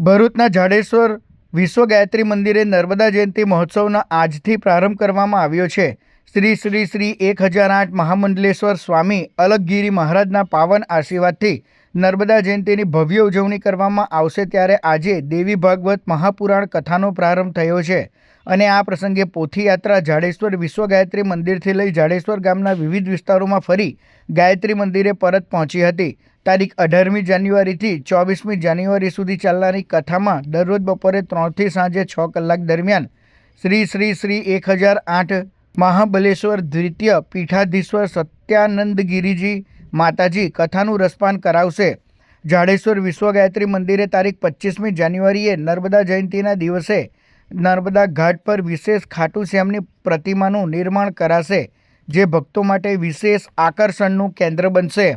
ભરૂચના જાડેશ્વર વિશ્વ ગાયત્રી મંદિરે નર્મદા જયંતિ મહોત્સવનો આજથી પ્રારંભ કરવામાં આવ્યો છે. શ્રી શ્રી શ્રી એક હજાર આઠ મહામંડલેશ્વર સ્વામી અલગગીરી મહારાજના પાવન આશીર્વાદથી નર્મદા જયંતિની ભવ્ય ઉજવણી કરવામાં આવશે ત્યારે આજે દેવી ભાગવત મહાપુરાણ કથાનો પ્રારંભ થયો છે. અને આ પ્રસંગે પોથી યાત્રા જાડેશ્વર વિશ્વ ગાયત્રી મંદિરથી લઈ જાડેશ્વર ગામના વિવિધ વિસ્તારોમાં ફરી ગાયત્રી મંદિરે પરત પહોંચી હતી. તારીખ અઢારમી જાન્યુઆરીથી ચોવીસમી જાન્યુઆરી સુધી ચાલનારી કથામાં દરરોજ બપોરે ત્રણથી સાંજે છ કલાક દરમિયાન શ્રી શ્રી શ્રી એક હજાર આઠ મહાબલેશ્વર દ્વિતીય પીઠાધીશ્વર સત્યાનંદગીરીજી માતાજી કથાનું રસપાન કરાવશે. જાડેશ્વર વિશ્વ ગાયત્રી મંદિરે તારીખ પચીસમી જાન્યુઆરીએ નર્મદા જયંતિના દિવસે નર્મદા ઘાટ પર વિશેષ ખાટુ શ્યામની પ્રતિમાનું નિર્માણ કરાશે, જે ભક્તો માટે વિશેષ આકર્ષણનું કેન્દ્ર બનશે.